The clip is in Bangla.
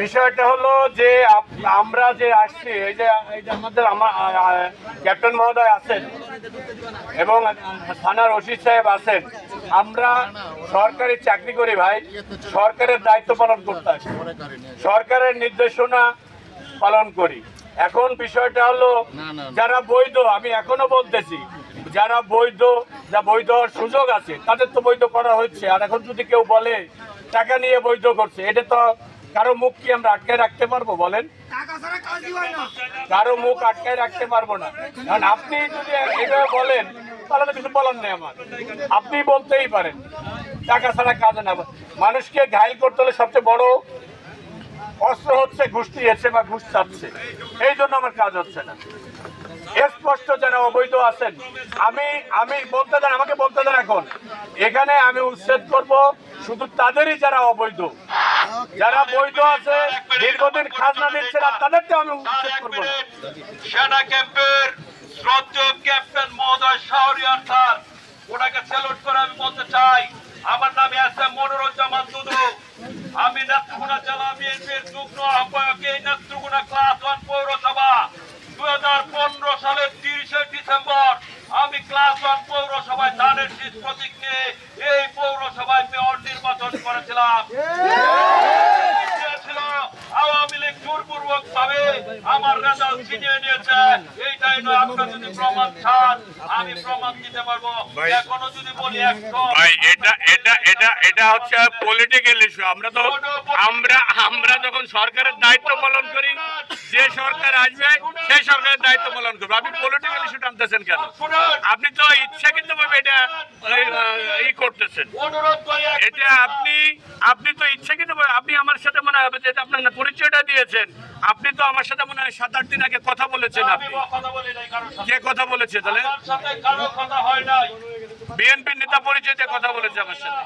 বিষয়টা হলো যে আমরা যে আসছি এই যে এই যে আমাদের আমার ক্যাপ্টেন মহোদয় আছেন এবং থানার ওসি সাহেব আছেন আমরা সরকারি চাকরি করি ভাই সরকারের দায়িত্ব পালন করতে আসি সরকারের নির্দেশনা পালন করি। এখন বিষয়টা হলো যারা বৈধ আমি এখনও বলতেছি যারা বৈধ যা বৈধ হওয়ার সুযোগ আছে তাদের তো বৈধ করা হচ্ছে। আর এখন যদি কেউ বলে টাকা নিয়ে বৈধ করছে এটা তো কারও মুখ কি আমরা আটকে রাখতে পারব বলেন? কারও মুখ আটকায় রাখতে পারব না। কারণ আপনি যদি এভাবে বলেন তাহলে তো কিছু বলার নেই আমার। আপনি বলতেই পারেন টাকা ছাড়া কাজ না। মানুষকে ঘায়ল করতে হলে সবচেয়ে বড় অস্ত্র হচ্ছে, ঘুষ দিয়েছে বা ঘুষ চাচ্ছে। এই জন্য আমার কাজ হচ্ছে না। স্পষ্ট যারা অবৈধ আছেন, আমি আমি বলতে দেন, আমাকে বলতে দেন এখন, এখানে আমি উচ্ছেদ করব শুধু তাদেরই যারা অবৈধ। যারা বৈধ আছে, দীর্ঘদিন খাজনা দিচ্ছে না তাদেরকে আমি উচ্ছেদ করব সেনা ক্যাম্পের শ্রদ্ধেয় ক্যাপ্টেন মহোদয় শাহরিয়ার স্যার, ওনাকে স্যালুট করে আমি বলতে চাই আমার নামে আছে মনোরঞ্জন দুদু আমি নেত্রকোনা জেলা বিএনপির যুগ্ম আহ্বায়ক এই নেত্রকোনা ক্লাস ওয়ান পৌরসভা। দু হাজার পনেরো সালের তিরিশে ডিসেম্বর আমি ক্লাস ওয়ান পৌরসভায় ধানের শীষ প্রতীক এই পৌরসভায় মেয়র নির্বাচন করেছিলাম। ছিল আওয়ামী লীগ জোরপূর্বক ভাবে আমার রেজাল্ট ছিনিয়ে নিয়েছে। এইটাই নয় আপনার যদি প্রমাণ চান আমি প্রমাণ দিতে পারব। এখনও যদি বলি ভাই এটা এটা এটা এটা হচ্ছে পলিটিক্যাল ইস্যু আমরা তো আমরা আমরা যখন সরকারের দায়িত্ব পালন করি যে সরকার আসবে সেই সরকারের দায়িত্ব পালন করব। আপনি পলিটিক্যাল ইস্যু টানতেছেন কেন? আপনি তো ভাবে এটা ই করতেছেন। এটা আপনি আপনি তো ইচ্ছাকৃত আপনি আমার সাথে মনে হবে যে আপনার পরিচয়টা দিয়েছেন। আপনি তো আমার সাথে মনে হয় সাত আট দিন আগে কথা বলেছেন আপনি। কে কথা বলেছে তাহলে? বিএনপির নেতা পরিচয় দিয়ে কথা বলেছে আমার সাথে।